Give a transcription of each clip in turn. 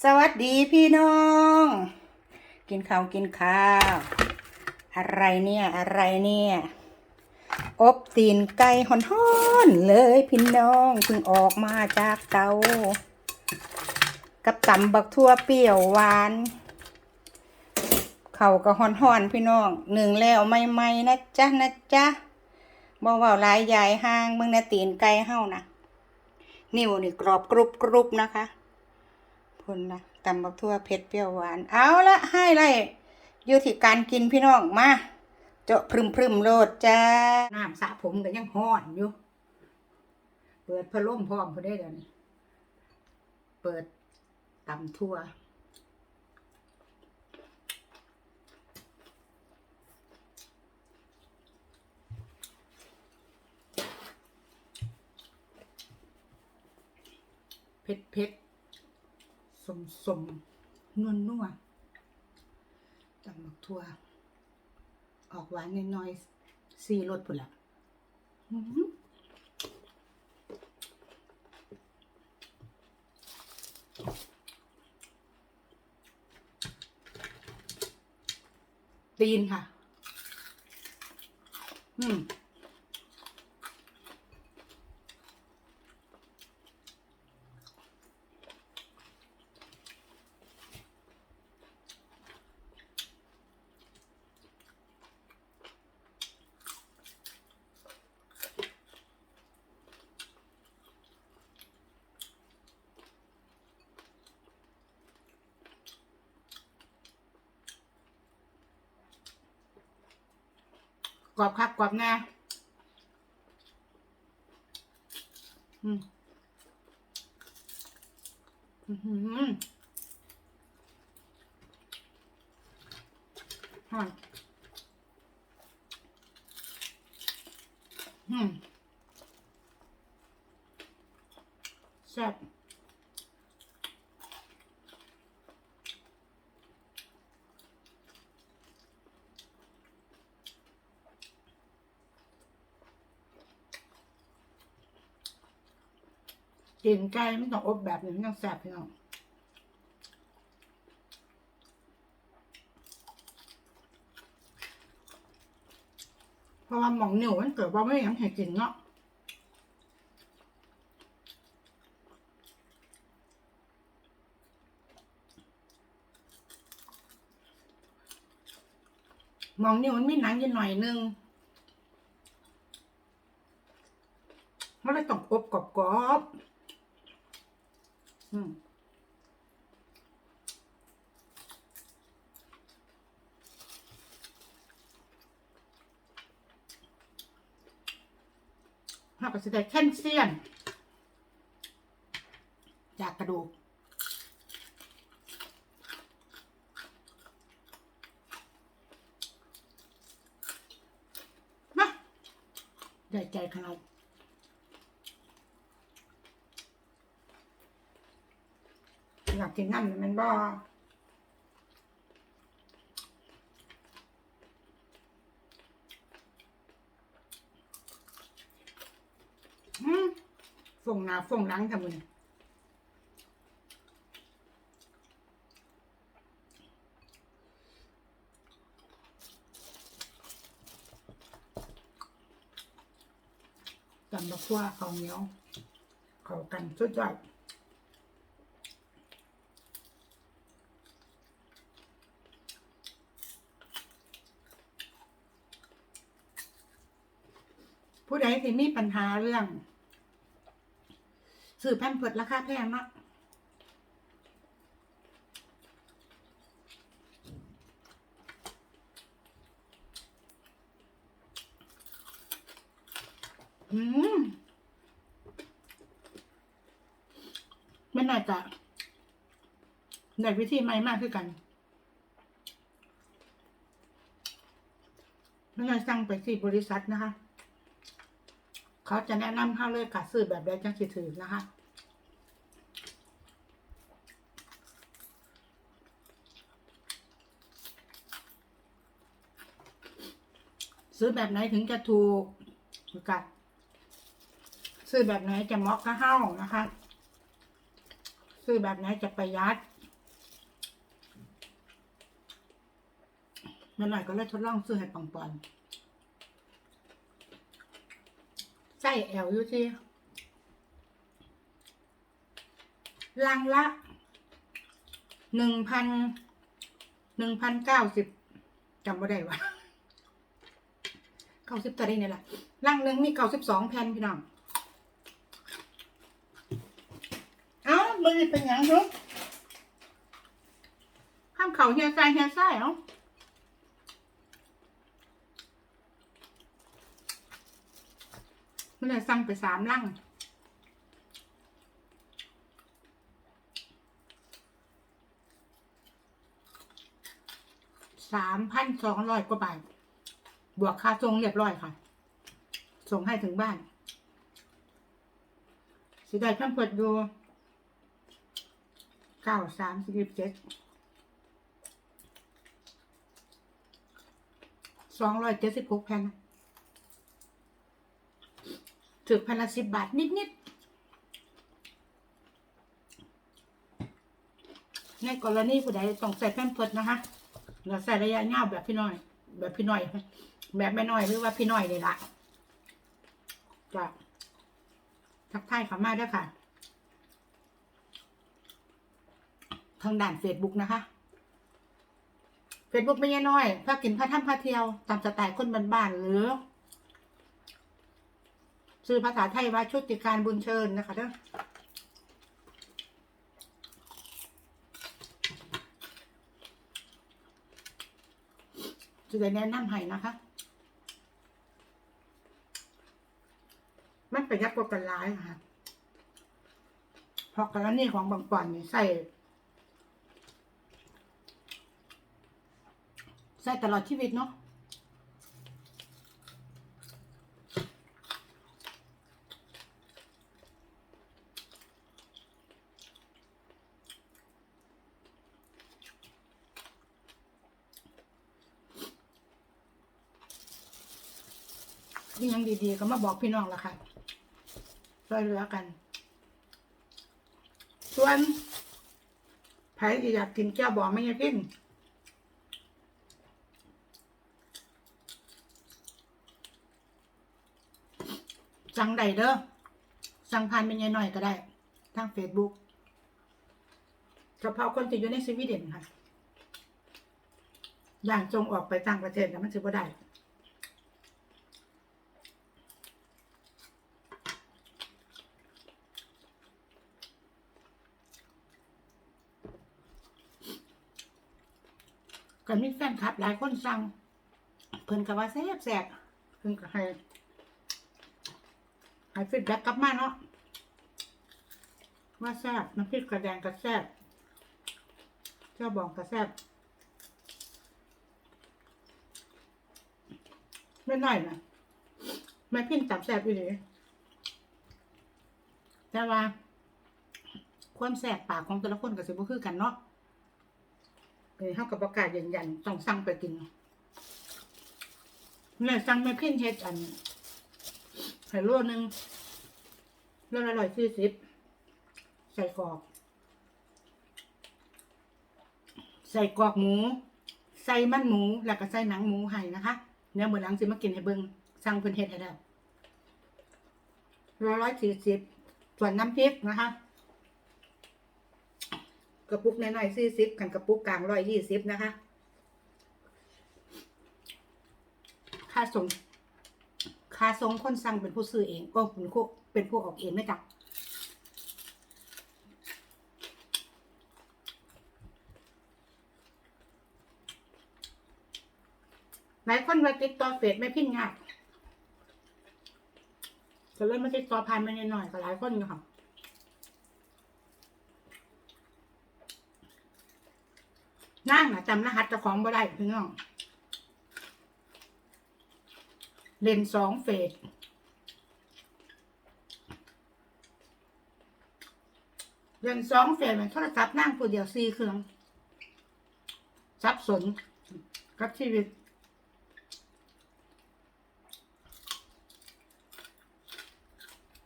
สวัสดีพี่น้อง กินข้าวกินข้าว อะไรเนี่ยอะไรเนี่ย อบตีนไก่ห่อนๆเลยพี่น้องเพิ่งออกมาจากเตา กับตำบักทั่วเปรี้ยวหวานเขาวก็ห่อนๆพี่น้องหนึ่งแล้วไม่ไม่นะจ๊ะนะจ๊ะบอกว่าลายยายห้างเมึงนะตีนไก่เฮ้านะนิ้วนี่กรอบกรุบกรุบนะคะ พุ่นนะตำบักทั่วเผ็ดเปรี้ยวหวาน เอาละให้เลยอยู่ที่การกินพี่น้องมาเจาะพรึมพรึมโลดจ้า น้ำสระผมก็ยังห้อนอยู่ เปิดพัดลมพร้อมพอได้เดี๋ยวนี้เปิดตำทั่วเผ็ดเผ็ด สมสมนวลนัวตำบักทั่ว ออกหวานน้อยๆซีรสพุ่นละตีนค่ะ อืม รอบครับกรอบแน่อืมอือหือฮอนอืมแซ่บ กินไก่ไม่ต้องอบแบบนี้มันต้องแซ่บพี่น้องเพราะว่าหมองเหนียวมันเกิดว่าไม่ยากให้กินเนาะหมองเหนียวมันมีหนังอยู่หน่อยนึงมันเลยต้องอบกรอบๆ อืมเราก็จะได้แคลเซียมจากกระดูกมาได้ใจขนาด อยากกินน้ำมันบ่อืมส่งหนาส่งหลังทำมึงจำบักว่าเขาวเหนียว เขากันสุดยอด ผู้ใดที่มีปัญหาเรื่องสื่อแพมเพิดราคาแพงเนาะอืมไม่น่าจะในวิธีใหม่มากคือกันไม่น่าสั่งไปที่บริษัทนะคะ เขาจะแนะนำเข้าเลยค่ะซื้อแบบใดจังสิถือนะคะซื้อแบบไหนถึงจะถูกกันซื้อแบบไหนจะมอะกระเฮ้านะคะ ซื้อแบบไหนจะประหยัดเมื่อหน่อยก็เลยทดลองซื้อให้ปังปอน ไส้แอลอยู่ที่ลังละหนึ่งพันหนึ่งพันเก้าสิบจำไม่ได้ว่าเก้าสิบตัวได้เนี่ยแหละลังหนึ่งมีเก้าสิบสองแผ่นพี่น้อง เอ้ามันนี่เป็นยังเนาะข้ามเขาเฮียใจเฮียไส้เอ้า มันเลยสั่งไปสามลังสามพันสองร้อยกว่าบาท บวกค่าส่งเรียบร้อยค่ะ ส่งให้ถึงบ้านสิได้เพิ่มเปิดดูเก้าสามสิบเจ็ดสองร้อยเจ็ดสิบหกแผ่น ถึกพันละสิบบาทนิดๆ ในกรณีผู้ใดต้องใส่แผ่นเพิดนะคะเราใส่ระยะยาวแบบพี่น้อย แบบพี่น้อย แบบแม่น้อยหรือว่าพี่น้อยเลยละจะทักทายเขามาด้วยค่ะ ทางด่านเฟซบุ๊กนะคะเฟซบุ๊กไม่ใช่น้อยพากินพาท่ำพาเที่ยว ตามสไตล์คนบ้านๆหรือ ซื้อภาษาไทยว่าชุติการบุญเชิญนะคะเด้อจะได้แนะนำให้นะคะ มันประหยัดกว่ากันร้ายค่ะเพราะกรณีของบางปอนนี่ใส่ใส่ตลอดชีวิตเนาะ นี่ยัง ดีๆ ก็มาบอกพี่น้องละค่ะช่วยเหลือกัน ส่วนใครที่อยากกินแก้วบอกไม่ยาพินสั่งใดเด้อสั่งผ่านเป็นยายหน่อยก็ได้ ทางเฟซบุ๊กเฉพาะคนที่อยู่ในสวีเดนค่ะ อย่างจงออกไปต่างประเทศนะมันจะบ่ได้ ก็มีแฟนคลับ หลายคนสั่งเพิ่นก็ว่าแซ่บแซ่บเพิ่นก็ให้ให้ฟีดแบ็กกลับมาเนาะว่าแซ่บน้ำพริกกระแดงก็แซ่บเจ้าบองก็แซ่บไม่น้อยนะไม่พิ้นตับแซ่บอยู่ดีแต่ว่า ความแซ่บปากของแต่ละคนก็สิบ่คือกันเนาะ เออเขากับประกาศยืนยันต้องสั่งไปกินเนี่ยสั่งไม่พิ้นเฮ็ดอันไข่โลหนึงโลละร้อยสี่สิบใส่กรอก ใส่กรอกหมู ใส่มันหมู แล้วก็ใส่หนังหมูให้นะคะเนื้อหมูหลังสิมากินให้เบิงสั่งเพิ่นเฮ็ดให้แล้วร้อยสี่สิบส่วนน้ำพริกนะคะ กระปุกน้อยๆสี่สิบกันกระปุกกลางร้อยยี่สิบนะคะ ค่าส่ง ค่าส่งคนสั่งเป็นผู้ซื้อเอง ก็เป็นผู้เป็นผู้ออกเองไม่จักหลายคนมาติดต่อเฟซไม่พิ้นงานก็เลยมาติดต่อผ่านมาหน่อยๆก็หลายคนอยู่ค่ะ นั่งนะจำรหัสเจ้าของบ่ได้พี่น้องเลนสองเฟสเลนสองเฟสมันโทรศัพท์นั่งตัวเดียวสี่เครื่องสับสนกับชีวิต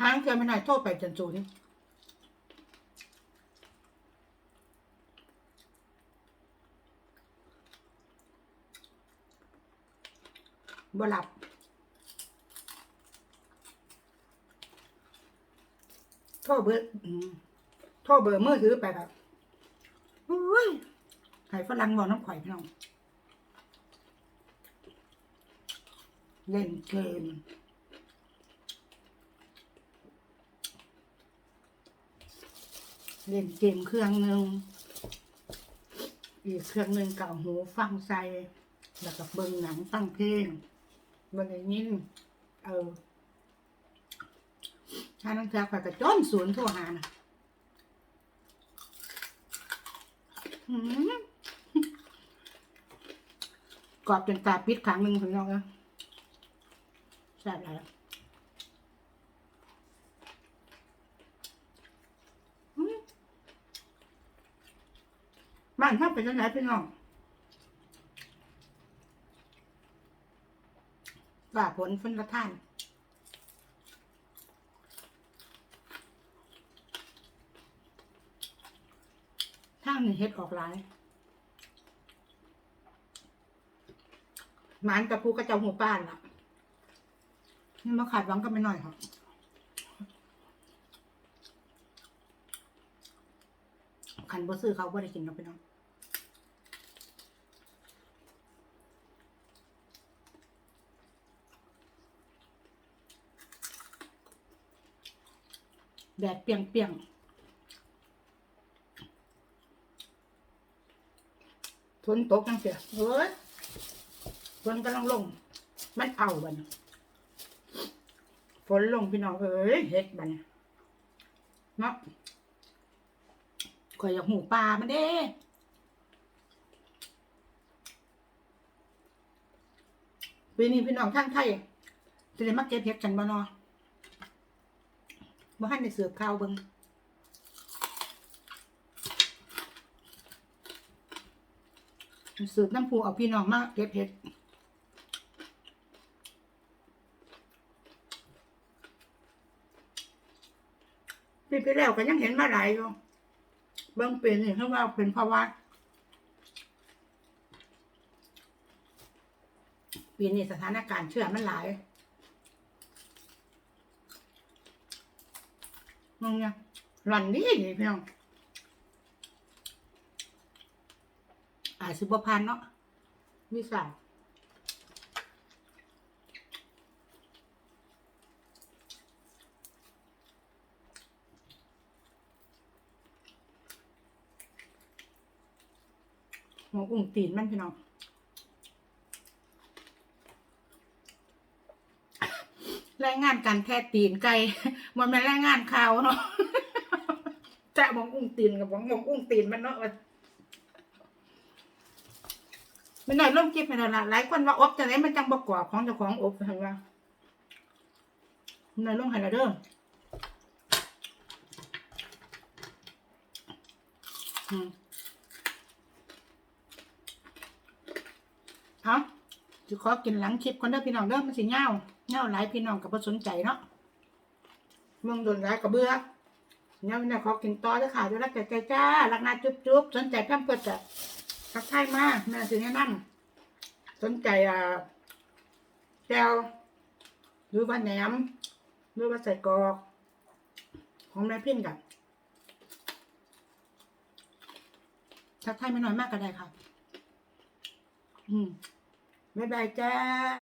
หางเกินไปหน่อยโทษไปจนจูนย์ บ่หลับ โทรเบอร์อืมโทรเบอร์มือถือไปแบบโอ้ยไข่ฝรั่งบอกน้ำข่อยพี่น้อง เล่นเกมเล่นเกมเครื่องหนึ่งอีกเครื่องหนึ่งเก่าหูฟังใส่แล้วก็เบิ่งหนังฟังเพลง เบิ่งอย่งนี้เออถ้านังเทือข่อยก็จนศูนย์โทรหานะกรอบจนตาปิดครั้งหนึ่งถึงน้องนะแซ่บแล้วบ้านถ้าเป็นยังไงพี่น้อง ว่าผลฝนละท่านทางนี่เฮ็ดออกหลายหมานกับปูกระเจ้าหัวป้านล่ะ นี่มาขาดหวังก็ไม่น้อยครับขันบ่ซื้อเขาบ่ได้กินเราไปน้อง แดดเปียงเปียงฝนตกจังเสียเฮ้ยฝนกำลังลง มันเอาบันฝนลงพี่น้องเอ้ยเฮ็ดบันเนาะข่อยอยากหูปลามันเด้ปีนี้พี่น้องทางไทยจะได้มาเก็บเฮ็ดกันบ่เนาะ บ่ทันได้เสิร์ฟข้าวเบิ่งสืบน้ำผูเอาพี่น้องมาเก็บเฮ็ดปีที่แล้วก็ยังเห็นมาหลายอยู่ เบิ่งเป็นนี่คือว่าเป็นเพราะว่าปีนี้สถานการณ์เชื่อมันหลาย มึงเนี่ยหลันนี่นี่พี่น้องอาจสิบพันเนาะมีสายหมออุ้งตีนมันพี่น้อง แรายงานการแท้ตีนไก่มันเป็นรายงานข่าวเนาะจะมองอุ้งตีนกับมองมองอุ้งตีนมันเนาะไม่หน่อยร่มจิบไปหน่อยละหลายคนว่าอบจะไหนมันจังประกอบของเจ้าของอบเห็นว่าหน่อยลงไฮไลเดอร์อืมเอาจะขอกินหลังคลิปคนเด้อพี่น้องเด้อมันสิเงา เงาหลายพี่น้องกับสนใจเนาะเมืองโดนร้ายกับเบื่อเนี่ยพี่น้องขอกินต่อเด้อค่ะดี๋ยวรักใจจ้ารักนาจุ๊บจุ๊บสนใจแพมเพิร์ดจะทักทายมาแม่สิแนะนำสนใจอ่าแก้วหรือว่าแหนมหรือว่าใส่กรอก ของแม่พิ้นกับทักทายไม่น้อยมากก็ได้ค่ะ อืมบ๊ายบายจ้า